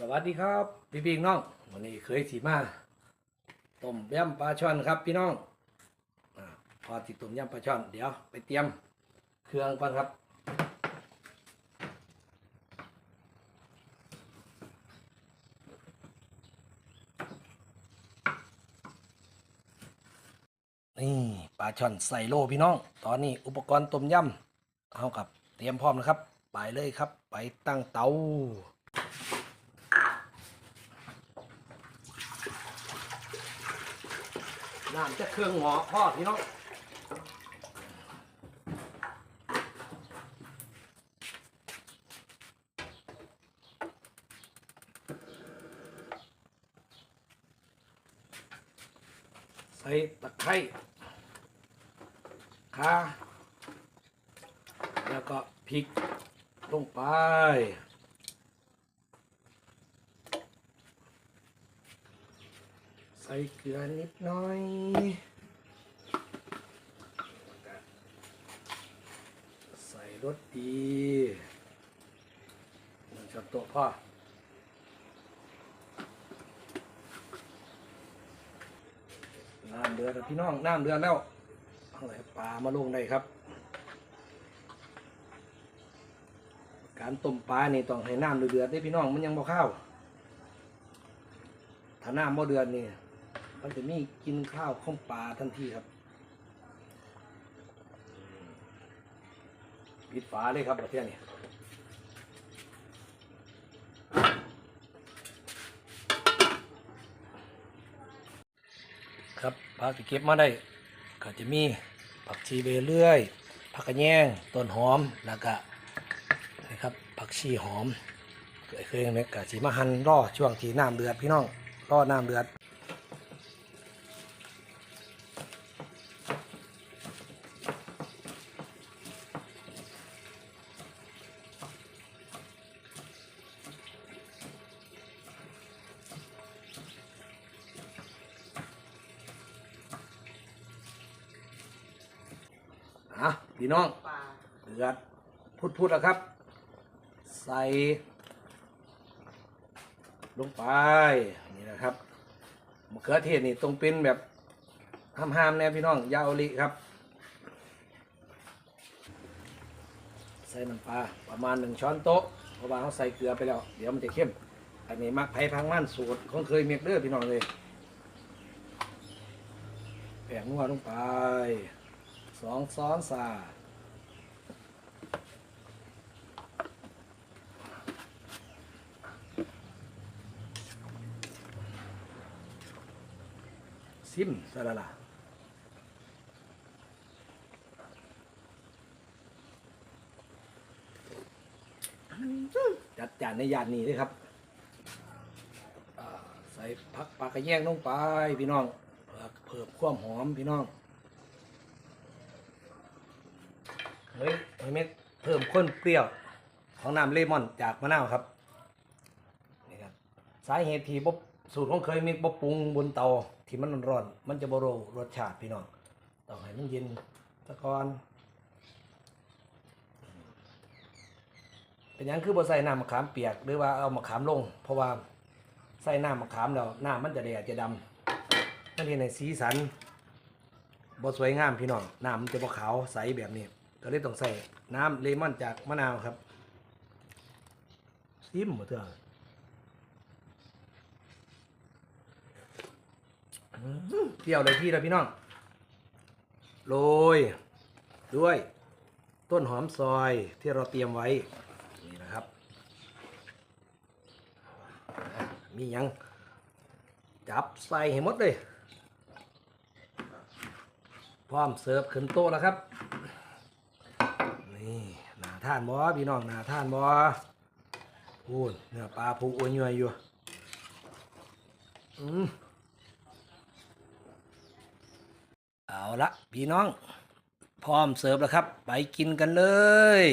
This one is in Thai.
สวัสดีครับ พี่พี่น้องวันนี้เคยสีมาต้มยำปลาช่อนครับพี่น้องอพอติดต้มยำปลาช่อนเดี๋ยวไปเตรียมเครื่องก่อนครับ นี่ปลาช่อนใส่โลพี่น้อง ตอนนี้อุปกรณ์ต้มยำเอากับเตรียมพร้อมนะครับ ไปเลยครับ ไปตั้งเตา น้ำจะเครื่องหมอพ่อพี่น้องใส่ตะไคร้ข่าแล้วก็พริกลงไป ใส่เกลือนิดน่อยใส่รสดีหนึ่งช้อนโต๊ะพ่อน้ำเดือดพี่น้องน้ำเดือดแล้วเอาไหปลามาลงได้ครับ การต้มปลานี่ต้องให้น้ำเดือดได้พี่น้องมันยังบ่ข้าวถ้าน้ำบ่เดือดนี่ มันจะมีกินข้าวข้องปลาทันทีครับปิดฝาเลยครับประเทศนี้ครับผักที่เก็บมาได้ก็จะมีผักชีเบเลื่อยผักกระแยงต้นหอมแล้วก็นะครับผักชีหอมเคยๆเนี่ยก็สีมาหั่นรอช่วงที่น้ำเดือดพี่น้องรอน้ำเดือด อะพี่น้องเดือดพุดพุดแล้วครับ ใส่ ลงไป นี่นะครับมะเขือเทศนี่ต้องเป็นแบบห้ามๆแน่พี่น้องยาอลิครับ ใส่น้ำปลาประมาณหนึ่งช้อนโต๊ะเพราะว่าเขาใส่เกลือไปแล้ว เดี๋ยวมันจะเข้ม อันนี้มักไผ่พังมั่นสูตรของเคยเมียกเด้อพี่น้องเลยแป้งนัวลงไป สองซ้อนสาซิมสละละจัดจานในยานนี้เลยครับ ใส่ผักปลากระแยงลงไปพี่น้องเพื่อเพิ่มความหอมพี่น้อง เฮ้ยเฮ้ยเม็ดเพิ่มข้นเปรี้ยวของน้ำเลมอนจากมะนาวครับนี่ครับสาเหตุที่บบสูตรของเคยมีบบปรุงบนเตาที่มันร้อนมันจะบโรรสชาติพี่น้องต้องให้มันเย็นตะกอนเป็นหยังคือบ่ใส่น้ำมะขามเปียกหรือว่าเอามะขามลง เพราะว่าใส่น้ำมะขามแล้วน้ำมันจะแดงจะดำนั่นเองในสีสันบ่สวยงามพี่น้องน้ำมันจะบ่ขาวใสแบบนี้ ก็เลยต้องใส่น้ำเลมอนจากมะนาวครับซิมหมดเถอะเปรี้ยวเลยพี่แล้วพี่น้องโรยด้วย ต้นหอมซอยที่เราเตรียมไว้ นี่นะครับ มียัง จับใส่ให้หมดเลย พร้อมเสิร์ฟขึ้นโต๊ะแล้วครับ นี่หนาท่านบอพี่น้องหนาท่านบอพูนเนื้อปลาผูอ้วนย่อยอยู่อืมเอาละพี่น้อง พร้อมเสิร์ฟแล้วครับ ไปกินกันเลย